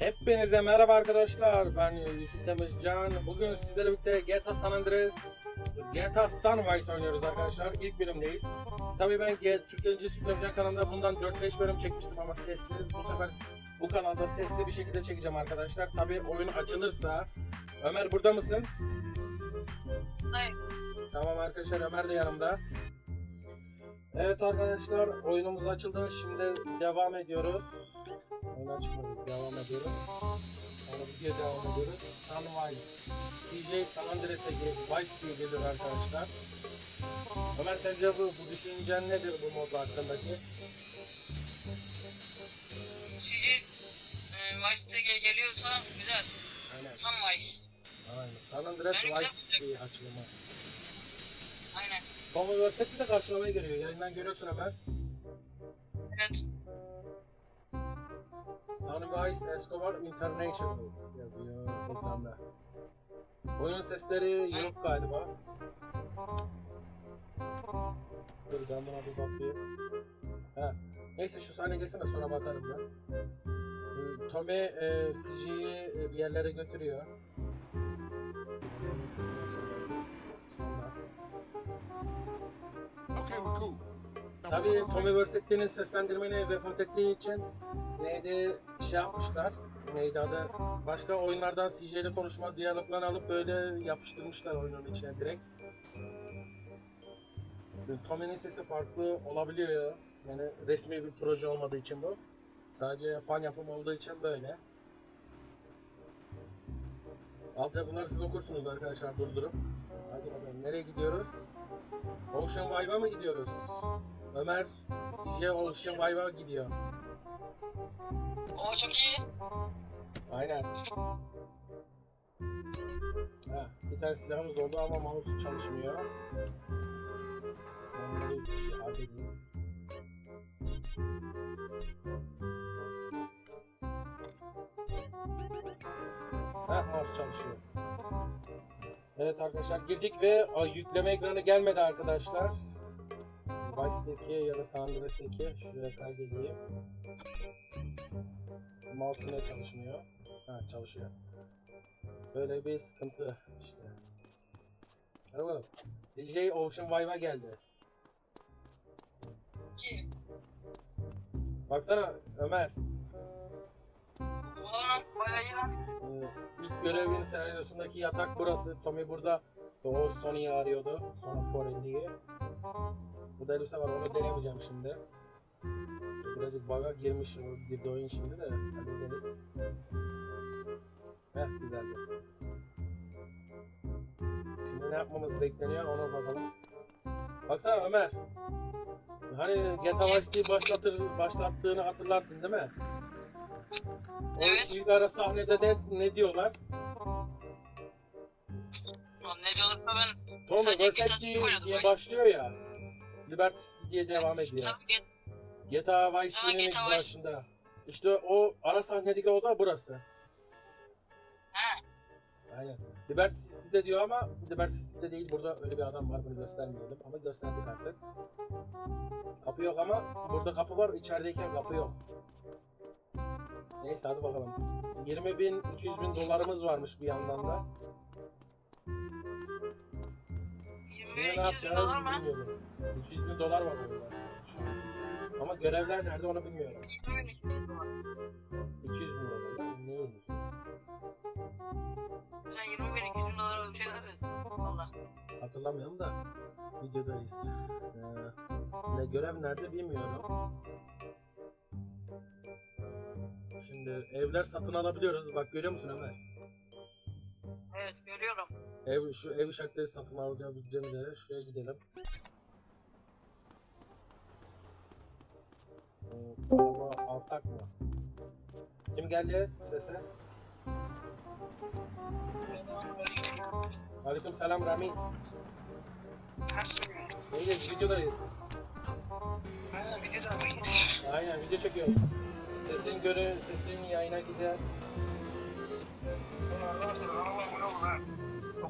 Hepinize merhaba arkadaşlar. Ben Yusuf Demircan. Bugün sizlerle birlikte GTA San Andreas, GTA Sunrise oynuyoruz arkadaşlar. İlk bölümdeyiz. Tabii ben Türkiye Yusuf Demircan kanalında bundan 4-5 bölüm çekmiştim ama sessiz. Bu sefer bu kanalda sesli bir şekilde çekeceğim arkadaşlar. Tabii oyun açılırsa. Ömer burada mısın? Hayır. Tamam arkadaşlar Ömer de yanımda. Evet arkadaşlar oyunumuz açıldı. Şimdi devam ediyoruz. Oyun açmıyoruz. Devam ediyoruz. Sonra video devam ediyoruz. Sunrise. CJ San Andreas'e Vice diye geliyor arkadaşlar. Ömer sence bu, bu düşüncen nedir bu mod hakkındaki? CJ e, Vice'de gel- geliyorsa güzel. Aynen. Sunrise. Aynen. San Andreas Vice diye açılımı. Aynen. Commonwealth'teki de karşılamaya geliyor. Yayından görüyorsun Ömer. Evet. Sunrise Escobar International yazıyor ekranda. Oyun sesleri yok galiba. Dur ben buna bir bakayım. Ha. Neyse şu sahne geçsin de sonra bakarım ben. Tommy e, CJ'yi e, bir yerlere götürüyor. Tabii Tommy Versetti'nin seslendirmeni vefat ettiği için neydi şey yapmışlar. Neydi adı? Başka oyunlardan CJ ile konuşma diyaloglarını alıp böyle yapıştırmışlar oyunun içine direkt. Tommy'nin sesi farklı olabiliyor. Yani resmi bir proje olmadığı için bu. Sadece fan yapım olduğu için böyle. Alt yazıları siz okursunuz arkadaşlar durdurup. Hadi bakalım nereye gidiyoruz? Ocean Vibe'a mı gidiyoruz? Ömer CJ Ocean Vibe'a gidiyor. O çok iyi. Aynen. Ha, bir tane silahımız oldu ama mouse çalışmıyor. Onları bir halledeyim. Ha, mouse çalışıyor. Evet arkadaşlar girdik ve a, yükleme ekranı gelmedi arkadaşlar. Vice'deki ya da San Andreas'taki şuraya kaydedeyim. Mouse yine çalışmıyor. Ha çalışıyor. Böyle bir sıkıntı işte. Bakalım. CJ Ocean Vibe'a geldi. İyi. Baksana Ömer. Ulan bayağı iyi lan. Ee, ilk görevin senaryosundaki yatak burası. Tommy burada. O Sony'yi arıyordu. Sony 450'yi. Burada elbise var onu denemeyeceğim şimdi. Birazcık bug'a girmiş o girdi oyun şimdi de. Hallederiz. Heh güzeldi. Şimdi ne yapmamız bekleniyor ona bakalım. Baksana Ömer. Hani GTA Vice başlatır, başlattığını hatırlarsın değil mi? O Evet. ilk ara sahnede de ne diyorlar? Ne diyorlar ben Tom Sadece GTA diye başlıyor ya. Liberty City diye devam ediyor. Tabii get. GTA Vice City'nin GTA Vice-. İşte o ara sahnedeki o da burası. Ha. Aynen. Liberty City'de diyor ama Liberty City'de değil. Burada öyle bir adam var bunu göstermeyelim. Ama gösterdik artık. Kapı yok ama burada kapı var. içerideyken kapı yok. Neyse hadi bakalım. 20 bin, 200 bin dolarımız varmış bir yandan da. 21 Şimdi ne 200 bin dolar mı? bilmiyorum. 200 bin dolar var orada. Ama görevler nerede onu bilmiyorum. 21 200 bin dolar. 200 bin dolar. Ne olur? Sen 21 200 bin dolar öyle bir şeyler verdin. Valla. Hatırlamıyorum da videodayız. Ee, ne görev nerede bilmiyorum. Şimdi evler satın alabiliyoruz. Bak görüyor musun Ömer? Evet görüyorum. Ev şu ev işaretleri satın alabileceğimiz yere şuraya gidelim. Ee, araba alsak mı? Kim geldi sese? Aleyküm selam Rami. İyiyiz videodayız. Ha videoda mıyız? Aynen video çekiyoruz. Sesin göre sesin yayına gider.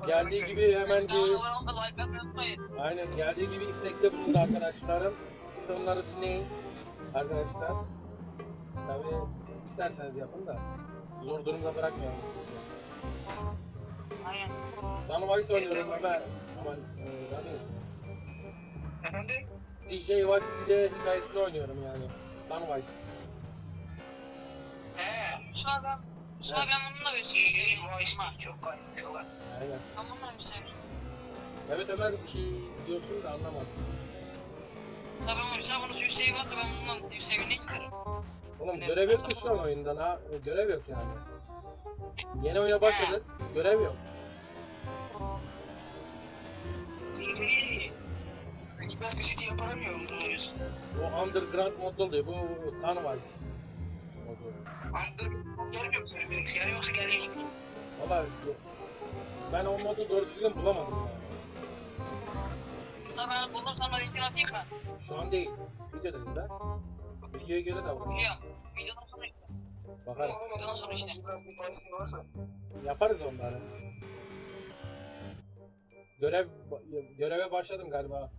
Geldiği gibi hemen bir Kanalıma like atmayı unutmayın. aynen geldiği gibi istekte bulundu arkadaşlarım. Siz de onları dinleyin arkadaşlar. Tabii isterseniz yapın da. Zor durumda bırakmayalım. Aynen. Sunwise oynuyorum ama ama e, yani Efendim? CJ Vice hikayesini oynuyorum yani. Sunwise. He. Şu an an ben bununla bir sürü seviyorum. Vice'di. Çok kaymış olan. Aynen. Ben bununla bir seviyorum. Evet Ömer bir şey diyorsun da anlamadım. Tabii ama mesela bunu yüz seviye varsa ben bundan yüz seviye indiririm. Oğlum Ne- görev yok ki şu an oyunda ha. Görev yok yani. Yeni oyuna başladık. Görev yok. CJ Ekber dizidi yapamıyor mu diyorsun? O Underground mod oluyor. Bu Sunwise Under gelmiyor mu senin bilgisayarı yoksa geleyim mi? Valla ben o modu doğru düzgün bulamadım yani. Mesela ben buldum sana linkini atayım mı? Şu an değil. Videodayız da. Videoya göre de var. Biliyorum. Videodan sonra Bakarız. Ondan sonra işte. Yaparız onları. Görev göreve başladım galiba.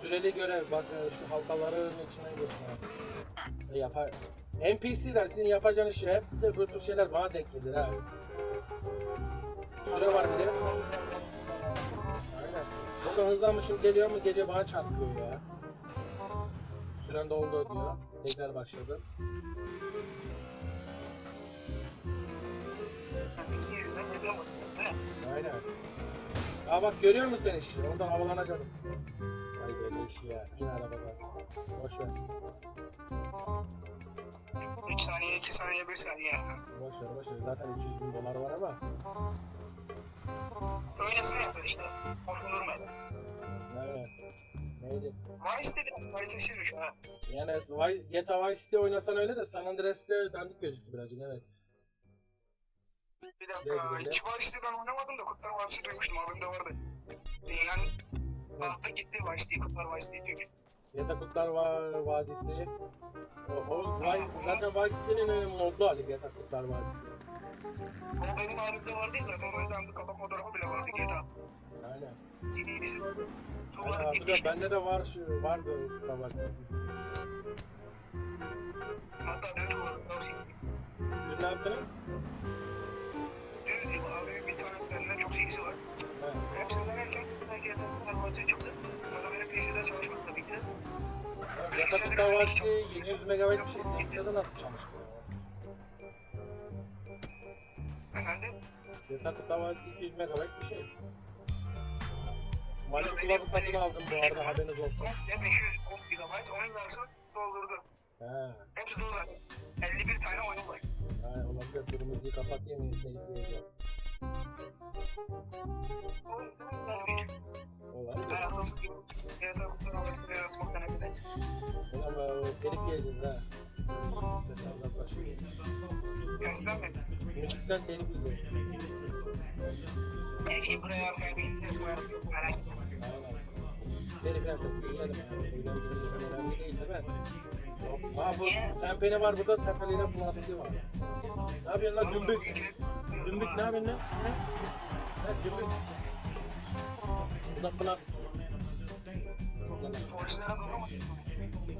Süreli görev bak e, şu halkaların içine girsin. Yapar. NPC'ler sizin yapacağınız şey hep de bu şeyler bana denk gelir ha. Süre var bir de. Aynen. Burada hızlanmışım geliyor mu geliyor bana çarpıyor ya. Süren doldu diyor. Tekrar başladı. Bilgisayarından yapamadım. He. Aynen. Aa bak görüyor musun sen işi? Oradan havalanacaksın. Böyle işi ya. Yine arabada. Boş ver. 3 saniye, 2 saniye, 1 saniye. Boş ver boş ver. Zaten 200 bin dolar var ama. Öylesine yapar işte. Boş durmadı. Aynen. Neydi? Vice de biraz kalitesizmiş ha. Yani Vice- GTA Vice City oynasan öyle de San Andreas'te dandik gözüktü birazcık evet. Bir dakika, hiç Vice'de ben oynamadım da Kurtlar Vadisi duymuştum, abimde vardı. Yani baktı gitti Vice diye, Kurtlar Vice diye diyor. GTA Kutlar Va- Vadisi. O, o Vice, zaten Vice City'nin olduğu hali GTA Kutlar Vadisi. O benim abimde vardı ya zaten, önden bir kapak fotoğrafı bile vardı GTA. Aynen. CD'si. Aynen Sonra hatırlıyorum. gitmiş, Bende de var şu vardı Kutlar Vadisi hatta dün var, o CD. Dün ne yaptınız? Dün abimin bir tane senden çok CD'si var. Evet. Hepsini denerken GTA'dan Vadisi çıktı. Sonra benim PC'de çalışmadı tabii ki de. Yatak Kutlar Vadisi 700 MB bir şey. De nasıl çalışmıyor? Efendim? Yatak Kutlar Vadisi 200 MB bir şey. Mali kulabı satın aldım bu arada haberiniz olsun. Komple 510 GB, onun yarısını doldurdu. He. Hepsi dolu zaten. 51 tane oyun var. Ha, olabilir. Dur müziği kapatayım. Ne izleyeceğim. O yüzden ben akılsız gibi Kurtlar Vadisi'ni yaratmaktan evde. Ulan be, telif yiyeceğiz ha. Sesler uzaklaşıyor. Gerçekten mi? Müzikten telif yiyeceğiz. Belki buraya sevdiğin resmi arası merak etme. Telif yersek. Eğlenceli önemli değil de ben. Hop. Aa bu tempene var burada. Tempeliyle kullanıcı var. Ne yapıyorsun lan dümbük? Dümbük ne yapıyorsun lan? Mu?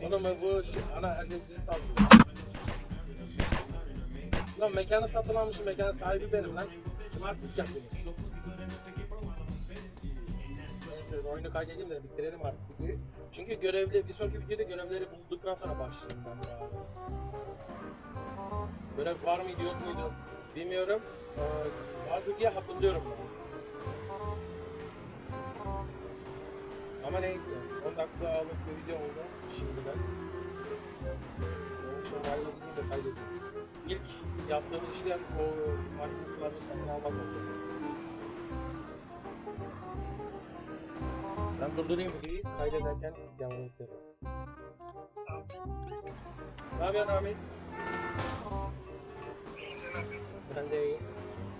Oğlum bu ana herkesi sallıyor. Lan mekanı satın almışım, mekanın sahibi benim lan. Kim artist yapıyor? Neyse oyunu kaydedeyim de bitirelim artık videoyu. Çünkü görevli, bir sonraki videoda görevleri bulduktan sonra başlayayım ben. Görev var mıydı yok muydu bilmiyorum. Ee, vardı diye hatırlıyorum. Ama neyse 10 dakika alıp bir video oldu şimdiden. Live'a gideyim de kaydedeyim. İlk yaptığımız işlem o marketinglerini satın almak oldu. Ben durdurayım videoyu kaydederken devam ederim. Ne yapıyorsun Ahmet?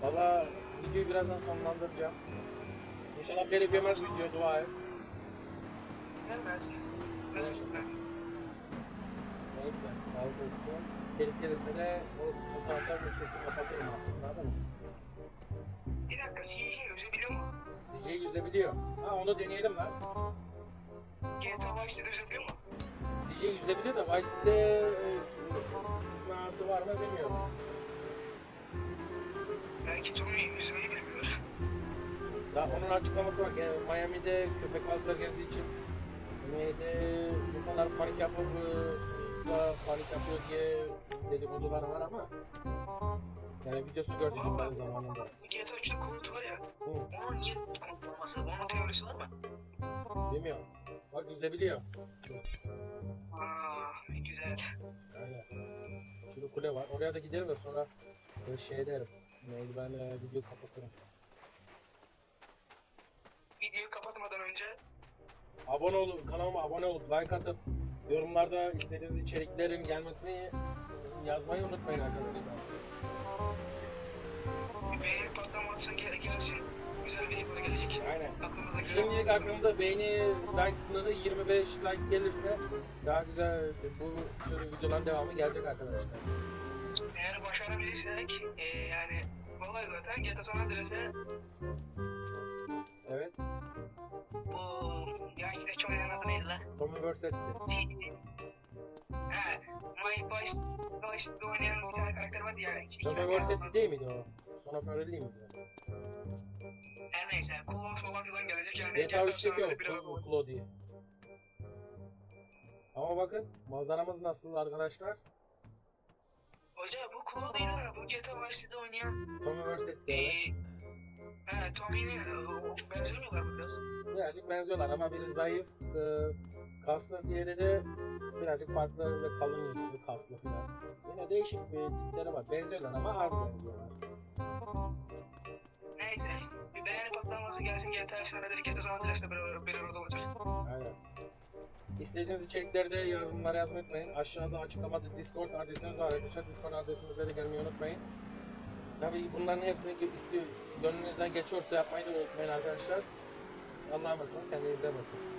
Valla videoyu birazdan sonlandıracağım. İnşallah telif yemez video dua et. Evet. Neyse sağlık olsun. Telif gelirse o fotoğrafların sesini kapatırım artık. Anladın mı? Bir dakika CJ'yi üzebiliyor mu? CJ yüzebiliyor. Ha onu deneyelim lan. GTA Vice'de üzebiliyor mu? CJ yüzebiliyor da Vice'de e, istisnası var mı bilmiyorum. Belki Tommy yüzmeyi bilmiyor. Ya onun açıklaması var. Yani Miami'de köpek balıkları gezdiği için Miami'de insanlar panik yapıp e, suda panik yapıyor diye dedikodular var ama yani videosu Valla ben zamanında. GTA 3'te komut var ya. Hı, Onun niye konuşulması? Onun teorisi var mı? bilmiyorum. Bak yüzebiliyor. Aa, güzel. Aynen. Şurada kule var. Oraya da gidelim de sonra böyle şey derim. Neydi ben e, video kapatırım. Videoyu kapatmadan önce Abone olun, kanalıma abone olup like atıp yorumlarda istediğiniz içeriklerin gelmesini yazmayı unutmayın arkadaşlar. beğeni patlaması gel gelsin. Güzel videolar gelecek. Aynen. Aklımızda güzel. Şimdilik aklımda beğeni like sınırı 25 like gelirse daha güzel bu tür videoların devamı gelecek arkadaşlar. Eğer başarabilirsek e, yani vallahi zaten GTA San Andreas'e Evet. bu yaştaki oynayan adı neydi lan? Tommy Versetti. T- He, Mike Vice, Vice'de oynayan bir tane karakter vardı ya. Hiç Tommy Versetti değil miydi o? Sonra Ferrelli miydi? Her neyse, Kulon falan filan gelecek yani. GTA GTA 3'teki San o bir araba var. Claudie. Ama bakın manzaramız nasıl arkadaşlar? Hoca bu Claude değil ha, bu GTA Vice City'de oynayan Tommy Versetti Ee, he, Tommy'nin o benzemiyorlar mı biraz? Birazcık benziyorlar ama biri zayıf, e, kaslı, diğeri de birazcık farklı ve kalın yüzlü, kaslı falan. Yine değişik bir tipleri var. Benziyorlar ama az benziyorlar. Neyse, bir beğeni patlaması gelsin GTA efsaneleri GTA San Andreas'la bir, bir arada olacak. Aynen. İstediğiniz içerikleri de yorumlara yazmayı unutmayın. Aşağıda açıklamada Discord adresimiz var arkadaşlar. Discord adresimize de gelmeyi unutmayın. Tabii bunların hepsini istiyor, gönlünüzden geçiyorsa yapmayı da unutmayın arkadaşlar. Allah'a emanet olun. Kendinize bakın.